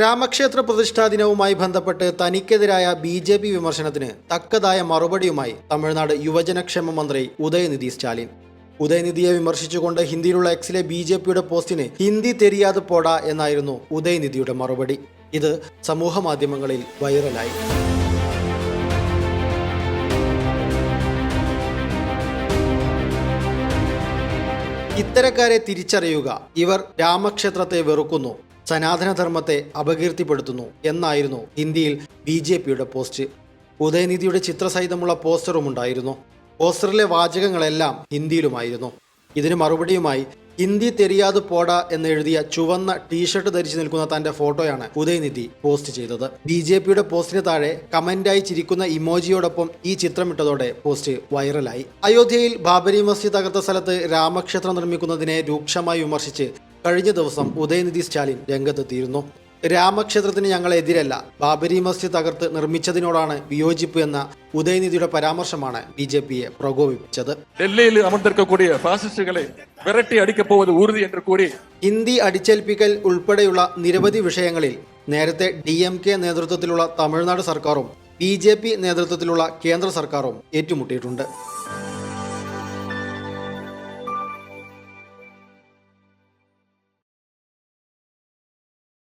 രാമക്ഷേത്ര പ്രതിഷ്ഠാ ദിനവുമായി ബന്ധപ്പെട്ട് തനിക്കെതിരായ ബി ജെ പി വിമർശനത്തിന് തക്കതായ മറുപടിയുമായി തമിഴ്നാട് യുവജനക്ഷേമ മന്ത്രി ഉദയനിധി സ്റ്റാലിൻ. ഉദയനിധിയെ വിമർശിച്ചുകൊണ്ട് ഹിന്ദിയിലുള്ള എക്സിലെ ബി ജെ പിയുടെ പോസ്റ്റിന് ഹിന്ദി തെരിയാതെ പോടാ എന്നായിരുന്നു ഉദയനിധിയുടെ മറുപടി. ഇത് സമൂഹ മാധ്യമങ്ങളിൽ വൈറലായി. ഇത്തരക്കാരെ തിരിച്ചറിയുക. ഇവർ രാമക്ഷേത്രത്തെ വെറുക്കുന്നു. സനാതനധർമ്മത്തെ അപകീർത്തിപ്പെടുത്തുന്നു എന്നായിരുന്നു ഹിന്ദിയിൽ ബി ജെ പിയുടെ പോസ്റ്റ്. ഉദയനിധിയുടെ ചിത്രസഹിതമുള്ള പോസ്റ്ററും ഉണ്ടായിരുന്നു പോസ്റ്ററിലെ വാചകങ്ങളെല്ലാം ഹിന്ദിയിലുമായിരുന്നു. ഇതിന് മറുപടിയുമായി ഹിന്ദി തെരിയാതെ പോടാ എന്ന് എഴുതിയ ചുവന്ന ടീഷർട്ട് ധരിച്ചു നിൽക്കുന്ന തന്റെ ഫോട്ടോയാണ് ഉദയനിധി പോസ്റ്റ് ചെയ്തത്. ബി ജെ പിയുടെ പോസ്റ്റിന് താഴെ കമന്റായി ചിരിക്കുന്ന ഇമോജിയോടൊപ്പം ഈ ചിത്രമിട്ടതോടെ പോസ്റ്റ് വൈറലായി. അയോധ്യയിൽ ബാബരി മസ്ജിദ് തകർത്ത സ്ഥലത്ത് രാമക്ഷേത്രം നിർമ്മിക്കുന്നതിനെ രൂക്ഷമായി വിമർശിച്ച് കഴിഞ്ഞ ദിവസം ഉദയനിധി സ്റ്റാലിൻ രംഗത്തെത്തിയിരുന്നു. രാമക്ഷേത്രത്തിന് ഞങ്ങളെതിരല്ല ബാബരി മസ്ജിദ് തകർത്ത് നിർമ്മിച്ചതിനോടാണ് വിയോജിപ്പ് എന്ന ഉദയനിധിയുടെ പരാമർശമാണ് ബി ജെ പിയെ പ്രകോപിപ്പിച്ചത്. ഡൽഹിയിൽ അമർത്തർക്ക് ഫാസിസ്റ്റുകളെ വിരട്ടി അടിക്കപ്പോവത് ഊർതി എന്ന് കൂടി. ഹിന്ദി അടിച്ചേൽപ്പിക്കൽ ഉൾപ്പെടെയുള്ള നിരവധി വിഷയങ്ങളിൽ നേരത്തെ ഡി എം കെ നേതൃത്വത്തിലുള്ള തമിഴ്നാട് സർക്കാരും ബി ജെ പി നേതൃത്വത്തിലുള്ള കേന്ദ്ര സർക്കാരും ഏറ്റുമുട്ടിയിട്ടുണ്ട്.